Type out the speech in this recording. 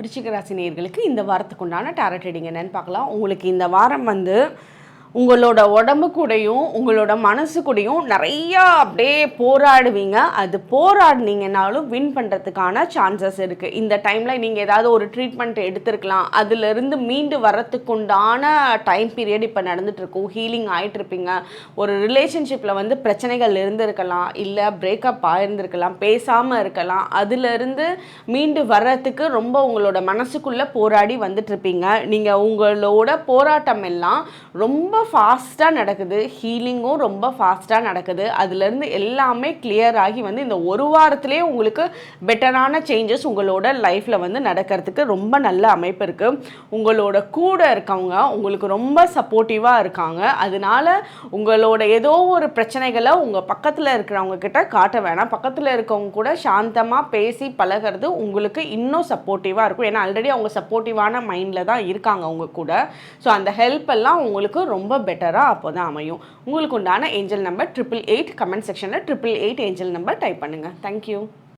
விருச்சிக ராசி இந்த வாரத்துக்கு உண்டான டேரட் ரீடிங் என்னன்னு பார்க்கலாம். உங்களுக்கு இந்த வாரம் வந்து உங்களோட உடம்பு கூடயும் உங்களோட மனசு கூடயும் நிறையா அப்படியே போராடுவீங்க. அது போராடினீங்கனாலும் வின் பண்ணுறதுக்கான சான்சஸ் இருக்குது இந்த டைமில் நீங்கள் ஏதாவது ஒரு ட்ரீட்மெண்ட் எடுத்திருக்கலாம். அதுலேருந்து மீண்டு வரத்துக்குண்டான டைம் பீரியட் இப்போ நடந்துகிட்ருக்கும் ஹீலிங் ஆகிட்டுருப்பீங்க ஒரு ரிலேஷன்ஷிப்பில் வந்து பிரச்சனைகள் இருந்திருக்கலாம். இல்லை பிரேக்கப் ஆயிருந்திருக்கலாம். பேசாமல் இருக்கலாம். அதுலேருந்து மீண்டு வர்றதுக்கு ரொம்ப உங்களோட மனசுக்குள்ளே போராடி வந்துட்டுருப்பீங்க நீங்கள் உங்களோட போராட்டம் எல்லாம் ரொம்ப ஃபாஸ்ட்டாக நடக்குது. ஹீலிங்கும் ரொம்ப ஃபாஸ்ட்டாக நடக்குது. அதுலேருந்து எல்லாமே கிளியர் ஆகி வந்து இந்த ஒரு வாரத்திலே உங்களுக்கு பெட்டரான சேஞ்சஸ் உங்களோட லைஃப்பில் வந்து நடக்கிறதுக்கு ரொம்ப நல்ல அமைப்பு இருக்குது உங்களோட கூட இருக்கவங்க உங்களுக்கு ரொம்ப சப்போர்ட்டிவாக இருக்காங்க. அதனால உங்களோட ஏதோ ஒரு பிரச்சனைகளை உங்கள் பக்கத்தில் இருக்கிறவங்க கிட்ட காட்ட வேணாம். பக்கத்தில் இருக்கவங்க கூட சாந்தமாக பேசி பழகிறது உங்களுக்கு இன்னும் சப்போர்ட்டிவாக இருக்கும். ஏன்னா ஆல்ரெடி அவங்க சப்போர்ட்டிவான மைண்டில் தான் இருக்காங்க அவங்க கூட. ஸோ அந்த ஹெல்ப் எல்லாம் உங்களுக்கு ரொம்ப ரொம்ப பெட்டராக அப்போ தான் அமையும். உங்களுக்கு உண்டான angel number triple eight comment செக்ஷனில் triple eight angel number type பண்ணுங்கள் தேங்க்யூ